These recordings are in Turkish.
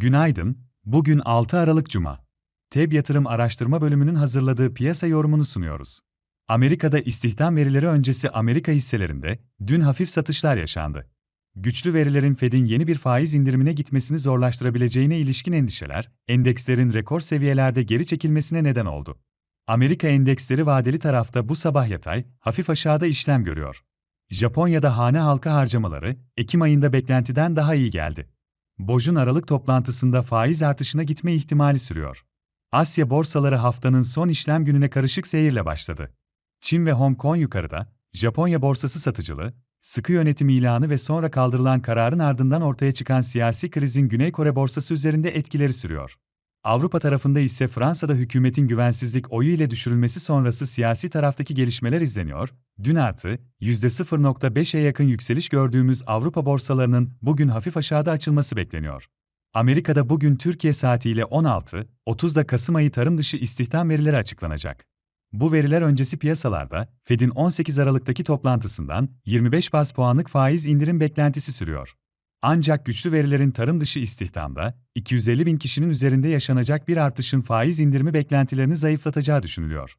Günaydın, bugün 6 Aralık Cuma. TEB Yatırım Araştırma Bölümünün hazırladığı piyasa yorumunu sunuyoruz. Amerika'da istihdam verileri öncesi Amerika hisselerinde dün hafif satışlar yaşandı. Güçlü verilerin Fed'in yeni bir faiz indirimine gitmesini zorlaştırabileceğine ilişkin endişeler, endekslerin rekor seviyelerde geri çekilmesine neden oldu. Amerika endeksleri vadeli tarafta bu sabah yatay, hafif aşağıda işlem görüyor. Japonya'da hane halka harcamaları, Ekim ayında beklentiden daha iyi geldi. Boj'un Aralık toplantısında faiz artışına gitme ihtimali sürüyor. Asya borsaları haftanın son işlem gününe karışık seyirle başladı. Çin ve Hong Kong yukarıda, Japonya borsası satıcılı, sıkı yönetim ilanı ve sonra kaldırılan kararın ardından ortaya çıkan siyasi krizin Güney Kore borsası üzerinde etkileri sürüyor. Avrupa tarafında ise Fransa'da hükümetin güvensizlik oyu ile düşürülmesi sonrası siyasi taraftaki gelişmeler izleniyor. Dün artı %0.5'e yakın yükseliş gördüğümüz Avrupa borsalarının bugün hafif aşağıda açılması bekleniyor. Amerika'da bugün Türkiye saatiyle 16.30'da Kasım ayı tarım dışı istihdam verileri açıklanacak. Bu veriler öncesi piyasalarda Fed'in 18 Aralık'taki toplantısından 25 bas puanlık faiz indirim beklentisi sürüyor. Ancak güçlü verilerin tarım dışı istihdamda 250 bin kişinin üzerinde yaşanacak bir artışın faiz indirimi beklentilerini zayıflatacağı düşünülüyor.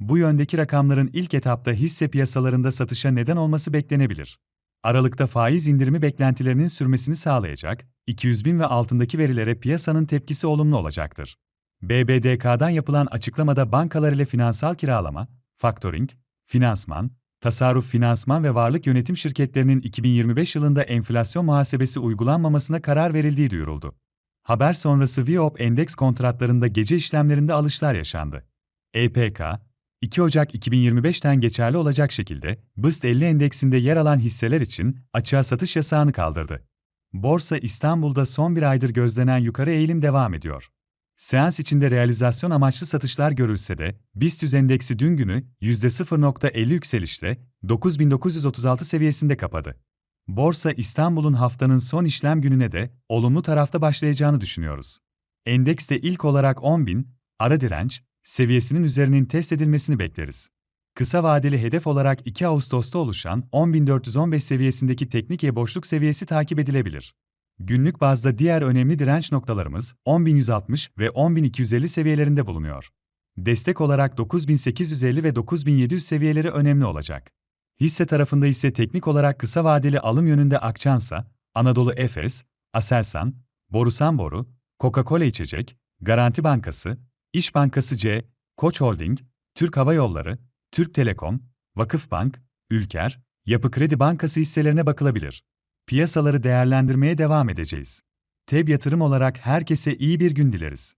Bu yöndeki rakamların ilk etapta hisse piyasalarında satışa neden olması beklenebilir. Aralıkta faiz indirimi beklentilerinin sürmesini sağlayacak, 200 bin ve altındaki verilere piyasanın tepkisi olumlu olacaktır. BBDK'dan yapılan açıklamada bankalar ile finansal kiralama, faktoring, finansman, tasarruf finansman ve varlık yönetim şirketlerinin 2025 yılında enflasyon muhasebesi uygulanmamasına karar verildiği duyuruldu. Haber sonrası VIOP endeks kontratlarında gece işlemlerinde alışlar yaşandı. EPK, 2 Ocak 2025'ten geçerli olacak şekilde BIST 50 endeksinde yer alan hisseler için açığa satış yasağını kaldırdı. Borsa İstanbul'da son bir aydır gözlenen yukarı eğilim devam ediyor. Seans içinde realizasyon amaçlı satışlar görülse de, BIST endeksi dün günü %0.50 yükselişle 9936 seviyesinde kapadı. Borsa İstanbul'un haftanın son işlem gününe de olumlu tarafta başlayacağını düşünüyoruz. Endekste ilk olarak 10.000, ara direnç, seviyesinin üzerinin test edilmesini bekleriz. Kısa vadeli hedef olarak 2 Ağustos'ta oluşan 10.415 seviyesindeki teknik e boşluk seviyesi takip edilebilir. Günlük bazda diğer önemli direnç noktalarımız 10.160 ve 10.250 seviyelerinde bulunuyor. Destek olarak 9.850 ve 9.700 seviyeleri önemli olacak. Hisse tarafında ise teknik olarak kısa vadeli alım yönünde Akçansa, Anadolu Efes, Aselsan, Borusan Boru, Coca-Cola İçecek, Garanti Bankası, İş Bankası C, Koç Holding, Türk Hava Yolları, Türk Telekom, Vakıfbank, Ülker, Yapı Kredi Bankası hisselerine bakılabilir. Piyasaları değerlendirmeye devam edeceğiz. TEB yatırım olarak herkese iyi bir gün dileriz.